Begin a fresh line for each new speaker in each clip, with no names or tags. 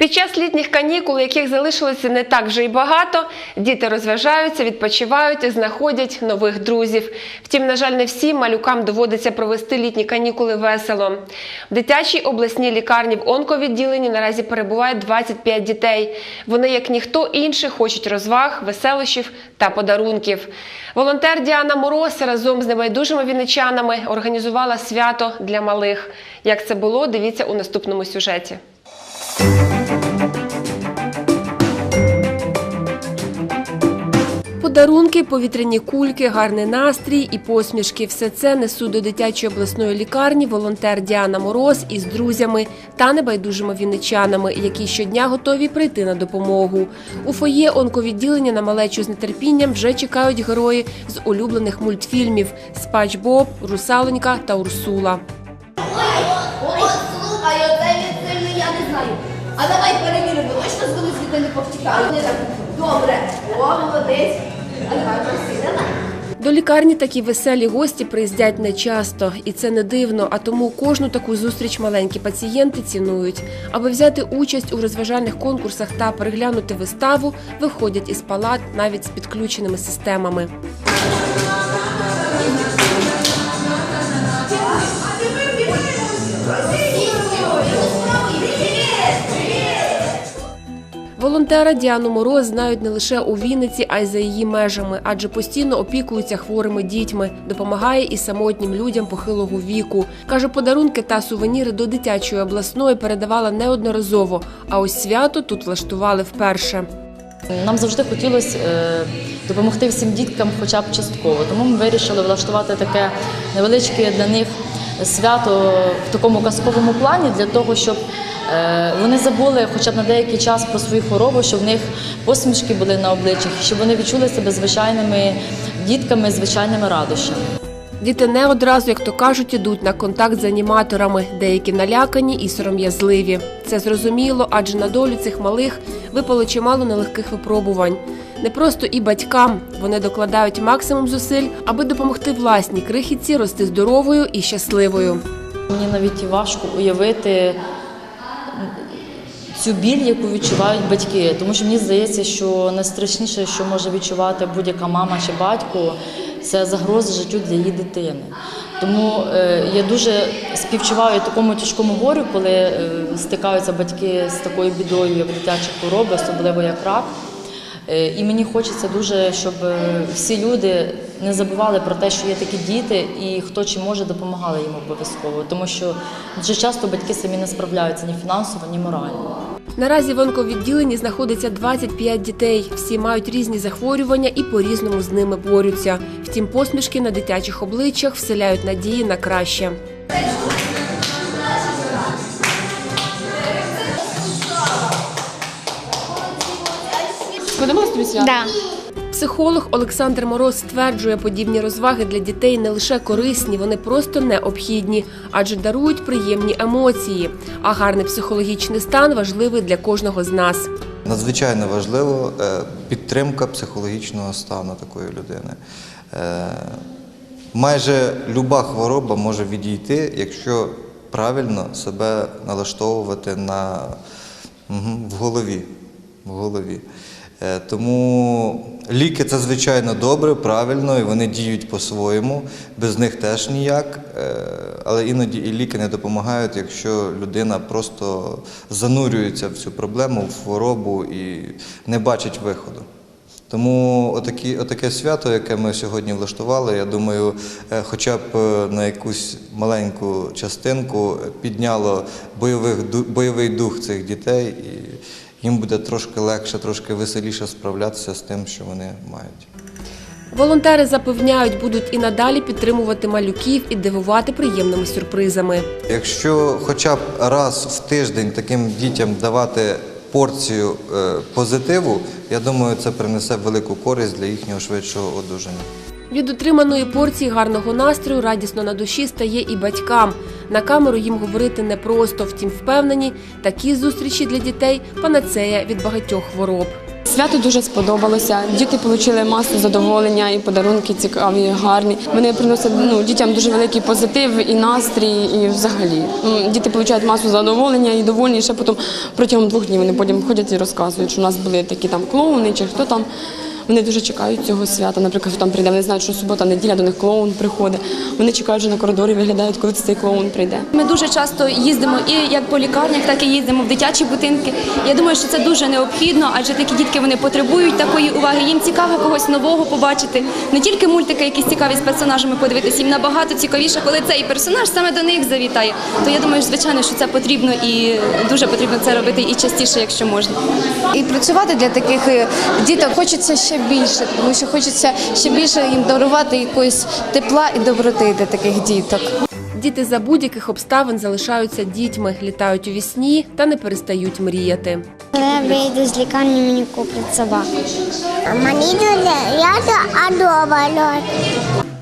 Під час літніх канікул, яких залишилося не так вже й багато, діти розважаються, відпочивають і знаходять нових друзів. Втім, на жаль, не всім малюкам доводиться провести літні канікули весело. В дитячій обласній лікарні в онковідділенні наразі перебуває 25 дітей. Вони, як ніхто інший, хочуть розваг, веселощів та подарунків. Волонтер Діана Мороз разом з небайдужими вінничанами організувала свято для малих. Як це було, дивіться у наступному сюжеті. Подарунки, повітряні кульки, гарний настрій і посмішки – все це несуть до дитячої обласної лікарні волонтер Діана Мороз із друзями та небайдужими вінничанами, які щодня готові прийти на допомогу. У фоє онковідділення на малечу з нетерпінням вже чекають герої з улюблених мультфільмів «Спач Боб», «Русалонька» та «Урсула».
Я не знаю. А давай перевіримо, точно з вони не повтікали. Добре, о, молодець.
До лікарні такі веселі гості приїздять нечасто, і це не дивно. А тому кожну таку зустріч маленькі пацієнти цінують. Аби взяти участь у розважальних конкурсах та переглянути виставу, виходять із палат навіть з підключеними системами. Волонтера Діану Мороз знають не лише у Вінниці, а й за її межами, адже постійно опікується хворими дітьми, допомагає і самотнім людям похилого віку. Каже, подарунки та сувеніри до дитячої обласної передавала неодноразово. А ось свято тут влаштували вперше.
Нам завжди хотілося е, допомогти всім діткам, хоча б частково. Тому ми вирішили влаштувати таке невеличке для них свято в такому казковому плані, для того, щоб вони забули хоча б на деякий час про свою хворобу, щоб в них посмішки були на обличчях, щоб вони відчули себе звичайними дітками, звичайними радощами.
Діти не одразу, як то кажуть, ідуть на контакт з аніматорами. Деякі налякані і сором'язливі. Це зрозуміло, адже на долю цих малих випало чимало нелегких випробувань. Не просто і батькам вони докладають максимум зусиль, аби допомогти власній крихітці рости здоровою і щасливою.
Мені навіть важко уявити цю біль, яку відчувають батьки. Тому що мені здається, що найстрашніше, що може відчувати будь-яка мама чи батько, це загроза життю для її дитини. Тому е, я дуже співчуваю такому тяжкому горю, коли е, стикаються батьки з такою бідою, як дитячі хвороби, особливо як рак. Е, І мені хочеться дуже, щоб е, всі люди не забували про те, що є такі діти, і хто чи може допомагали їм обов'язково, тому що дуже часто батьки самі не справляються ні фінансово, ні морально.
Наразі в онковідділенні знаходиться 25 дітей. Всі мають різні захворювання і по-різному з ними борються. Втім, посмішки на дитячих обличчях вселяють надії на краще.
Сподобалось тобі свято?
Да.
Психолог Олександр Мороз стверджує, подібні розваги для дітей не лише корисні, вони просто необхідні, адже дарують приємні емоції. А гарний психологічний стан важливий для кожного з нас.
Надзвичайно важливо е, підтримка психологічного стану такої людини. Е, Майже люба хвороба може відійти, якщо правильно себе налаштовувати на, в голові. В голові. Е, Тому ліки це звичайно добре, правильно, і вони діють по-своєму. Без них теж ніяк. Е, Але іноді і ліки не допомагають, якщо людина просто занурюється в цю проблему, в хворобу і не бачить виходу. Тому отакі, отаке свято, яке ми сьогодні влаштували, я думаю, е, хоча б на якусь маленьку частинку підняло бойових, бойовий дух цих дітей, і їм буде трошки легше, трошки веселіше справлятися з тим, що вони мають.
Волонтери запевняють, будуть і надалі підтримувати малюків і дивувати приємними сюрпризами.
Якщо хоча б раз в тиждень таким дітям давати порцію е, позитиву, я думаю, це принесе велику користь для їхнього швидшого одужання.
Від отриманої порції гарного настрою радісно на душі стає і батькам. На камеру їм говорити непросто, втім впевнені, такі зустрічі для дітей панацея від багатьох хвороб.
Свято дуже сподобалося. Діти отримали масу задоволення і подарунки цікаві, гарні. Вони приносять ну, дітям дуже великий позитив і настрій, і взагалі. Ну, Діти отримують масу задоволення і довольні. І ще потім протягом двох днів вони потім ходять і розказують, що у нас були такі там клоуни чи хто там. Вони дуже чекають цього свята. Наприклад, там прийде, вони знають, що субота, неділя до них клоун приходить. Вони чекають вже на коридорі, виглядають, коли цей клоун прийде.
Ми дуже часто їздимо і як по лікарнях, так і їздимо в дитячі будинки. Я думаю, що це дуже необхідно, адже такі дітки вони потребують такої уваги. Їм цікаво когось нового побачити. Не тільки мультики, якісь цікаві з персонажами подивитися. Їм набагато цікавіше, коли цей персонаж саме до них завітає. То я думаю, звичайно, що це потрібно і дуже потрібно це робити і частіше, якщо можна.
І працювати для таких е, діток хочеться ще більше, тому що хочеться ще більше їм дарувати якоїсь тепла і доброти для таких діток.
Діти за будь-яких обставин залишаються дітьми, літають у вісні та не перестають мріяти.
Коли я вийду з лікарні, мені куплять собаку. Мені дуже я адовала.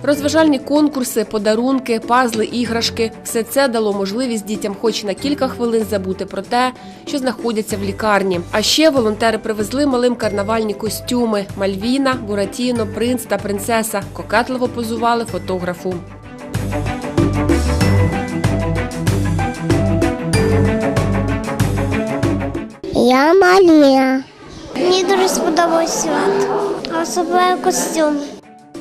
Розважальні конкурси, подарунки, пазли, іграшки все це дало можливість дітям, хоч на кілька хвилин забути про те, що знаходяться в лікарні. А ще волонтери привезли малим карнавальні костюми: Мальвіна, Буратіно, принц та принцеса. Кокетливо позували фотографу.
Я Марія. Мені дуже сподобався свято. Особливо костюм.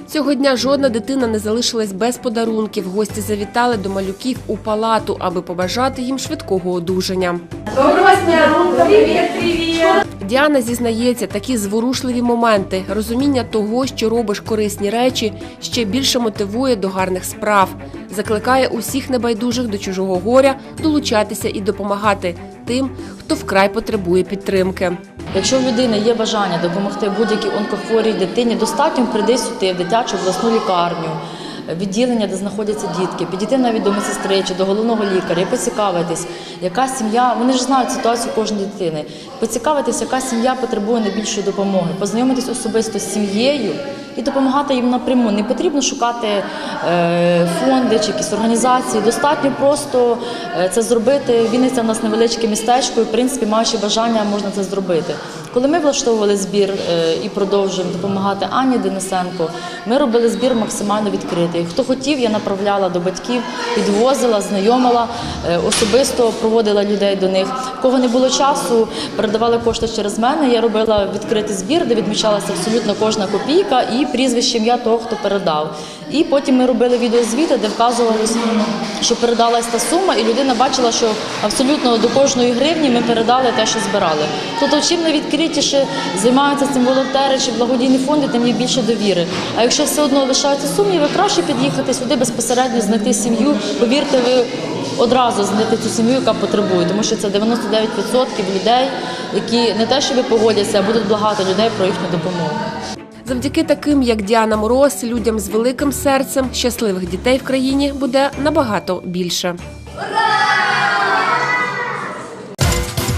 Цього дня жодна дитина не залишилась без подарунків. Гості завітали до малюків у палату, аби побажати їм швидкого одужання. Доброго дня! Привіт, привіт! Діана зізнається, такі зворушливі моменти, розуміння того, що робиш корисні речі, ще більше мотивує до гарних справ. Закликає усіх небайдужих до чужого горя долучатися і допомагати тим, хто вкрай потребує підтримки.
Якщо в людини є бажання допомогти будь-якій онкохворій дитині, достатньо прийти сюди в дитячу обласну лікарню, відділення, де знаходяться дітки, підійти навіть до медсестри чи до головного лікаря і поцікавитись, яка сім'я, вони ж знають ситуацію кожної дитини. Поцікавитись, яка сім'я потребує найбільшої допомоги, познайомитись особисто з сім'єю і допомагати їм напряму. Не потрібно шукати е, фонди чи якісь організації. Достатньо просто е, це зробити. Вінниця в нас невеличке містечко, і в принципі, маючи бажання, можна це зробити. Коли ми влаштовували збір е, і продовжуємо допомагати Ані Денисенко, ми робили збір максимально відкритий. Хто хотів, я направляла до батьків, підвозила, знайомила, е, особисто проводила людей до них. Кого не було часу, передавали кошти через мене. Я робила відкритий збір, де відмічалася абсолютно кожна копійка і прізвище ім'я того, хто передав. І потім ми робили відеозвіти, де вказувалось, що передалась та сума, і людина бачила, що абсолютно до кожної гривні ми передали те, що збирали. Тобто, чим не відкритіше займаються цим волонтери чи благодійні фонди, тим є більше довіри. А якщо все одно лишаються сумніви, краще під'їхати сюди безпосередньо, знайти сім'ю. Повірте, ви одразу знайти цю сім'ю, яка потребує, тому що це 99% людей, які не те, що ви погодяться, а будуть благати людей про їхню допомогу.
Завдяки таким, як Діана Мороз, людям з великим серцем щасливих дітей в країні буде набагато більше.
Ура!